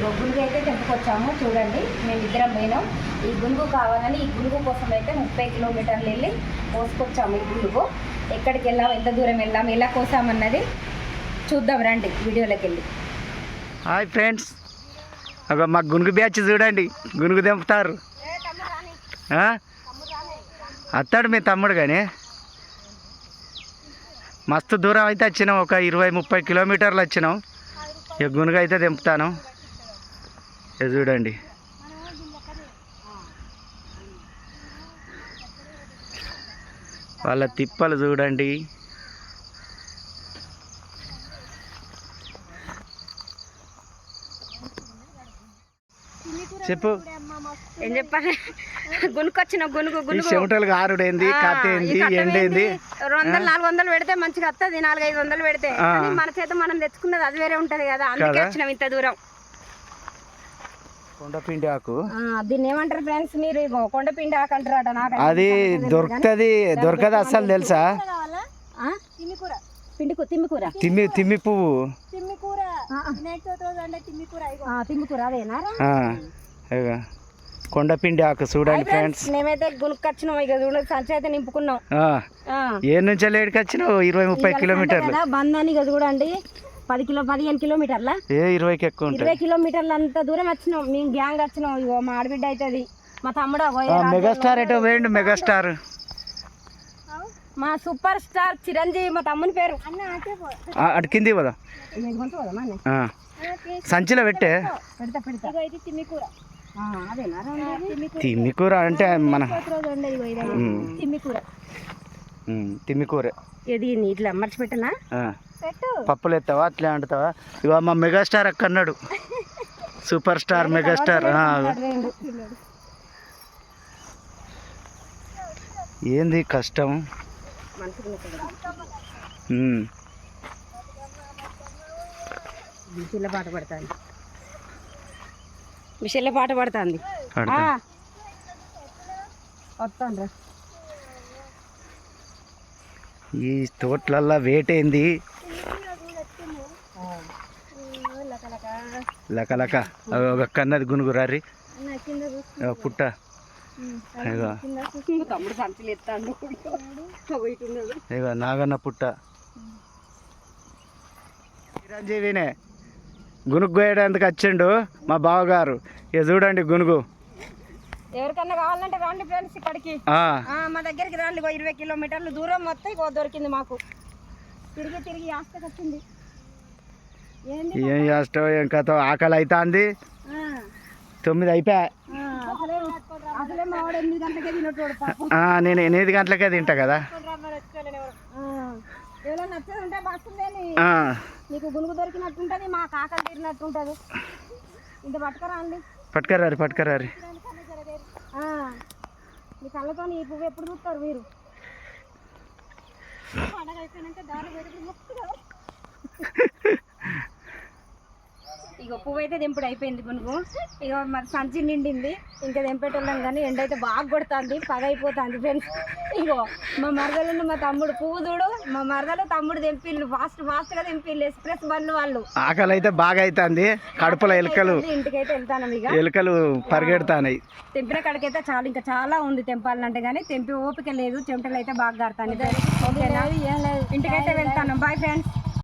ఇగో గునుగు అయితే తెంపుకొచ్చాము చూడండి మేము ఇద్దరం పోయినాం. ఈ గునుగు కావాలని ఈ గునుగు కోసం అయితే ముప్పై కిలోమీటర్లు వెళ్ళి కోసుకొచ్చాము ఈ గునుగు. ఎక్కడికి వెళ్ళాం ఎంత దూరం వెళ్ళాం ఎలా కోసామన్నది చూద్దాం రండి వీడియోలోకి వెళ్ళి. హాయ్ ఫ్రెండ్స్ ఒక మా గునుగు బ్యాచ్ చూడండి గునుగు తెంపుతారు. అత్తాడు మీ తమ్ముడు కానీ? మస్తు దూరం అయితే వచ్చినాం ఒక ఇరవై ముప్పై కిలోమీటర్లు వచ్చినాం. ఇక గునుగు అయితే తెంపుతాను. చూడండి. వాళ్ళ తిప్పలు చూడండి. చెప్పు. ఏం చెప్పాలి? గునుకొచ్చిన గునుగు గునుగు. చెమటలు గారుడేంది ఆ, కథ ఈ ఏంది కట్ట ఎండేంది? రెండు వందలు నాలుగు వందలు పెడితే మంచిగా వస్తుంది నాలుగు ఐదు వందలు పెడితే. మన చేత మనం తెచ్చుకున్నది అది వేరే ఉంటది కదా అందుకే? వచ్చినాం ఇంత దూరం. కొండపిండి ఆకు. ఆ, దీన్ని ఏమంటారు ఫ్రెండ్స్? మీరు ఆకంటారట నాకు అది దొరుకుతుంది దొరకదు అసలు తెలుసా? తిమ్మికూర పిండి తిమ్మికూర. తిమ్మి తిమ్మి పువ్వు. తిమ్మికూర. తిమ్మికూర అదేనా? ఆ, ఇగో. కొండపిండి ఆకు చూడండి ఫ్రెండ్స్ మేమైతే గునుకొచ్చినాం ఇక చూడండి సంచి అయితే నింపుకున్నాం. ఆ, ఆ. ఏ నుంచి లేడికి వచ్చినావు? ఇరవై ముప్పై కిలోమీటర్లు. బందని ఇక చూడండి. పది కిలో పదిహేను కిలోమీటర్ల? ఏ ఇరవైకి ఎక్కువ ఇరవై ఉంటుంది కిలోమీటర్లు అంత దూరం వచ్చినాం. మేము గ్యాంగ్ వచ్చినాం. ఇగో మా ఆడబిడ్డ అవుతుంది మా తమ్ముడు మెగాస్టార్ ఎటో వేయండి మెగాస్టార్. మా సూపర్ స్టార్ చిరంజీవి మా తమ్ముని పేరు. అటు కింది పోదా. సంచిలో పెట్టే? తిమ్మికూర. అదేనా తిమ్మి కూర అంటే మన తిమ్మికూర. ఉమ్, తిమ్మి కూర ఇది ఇట్లా మర్చిపెట్టనా ఆ. పప్పులు ఎత్తావా? అట్లే అంటుతావా? ఇవ మా మెగాస్టార్ అక్క అన్నాడు. Super star megastar. ఏంది కష్టం. మిషన్ల పాట పడుతుంది. మిషన్ల పాట పడుతుంది. పడతా. వస్తాను ఈ తోటలల్లా వేటేంది? లక లక అగో ఒక కన్నది గునుగురారి అగో పుట్ట ఇగో నాగన్న పుట్ట చిరంజీవినే గునుగు కోయడానికి వచ్చిండు మా బావగారు ఇక చూడండి గునుగు ఎవరికన్నా కావాలంటే రండి ఫ్రెండ్స్ ఇక్కడికి ఆ, ఆ, మా దగ్గరికి రండి ఇరవై కిలోమీటర్లు దూరం మొత్తం దొరికింది మాకు తిరిగి తిరిగి ఆస్తకి వచ్చింది ఏం చేస్తావు? ఏం కథ? ఆకలి అవుతుంది తొమ్మిది అయిపోయా నేను ఎనిమిది గంటలకే తింటా కదా. నీకు దొరికినట్టుంటది మా కాకలు తీరినట్టుంటది. ఇంత పట్టుకరారి పట్టుకరారి. మీ కళ్ళతో ఈ పువ్వు ఎప్పుడు చూస్తారు మీరు? పండగ అయిపోయినాక దారి మొక్కుతారు. ఇక పువ్వు అయితే దింపుడు అయిపోయింది గునుగు ఇక మరి సంచి నిండింది. ఇంకా దింపేటోళ్ళం కానీ ఎండ అయితే బాగా కొడుతుంది పగ అయిపోతుంది ఫ్రెండ్స్ ఇగో మా మరదలు మా తమ్ముడు పువ్వు చూడు. మా మరదలు తమ్ముడు తెంపిల్లు ఫాస్ట్ ఫాస్ట్గా తెంపిల్లు ఎక్స్ప్రెస్ బండ్లు వాళ్ళు. ఆకలి అయితే బాగా అవుతుంది కడుపులో ఎలుకలు ఇంటికైతే వెళ్తాను ఇక ఎలుకలు పరిగెడతాయి తెంపిన కాడికైతే చాలా ఇంకా చాలా ఉంది తెంపాలంటే కానీ తెంపి ఓపిక లేదు చెమటలు అయితే బాగా ఓకేనా? ఇంటికైతే వెళ్తాను. Bye friends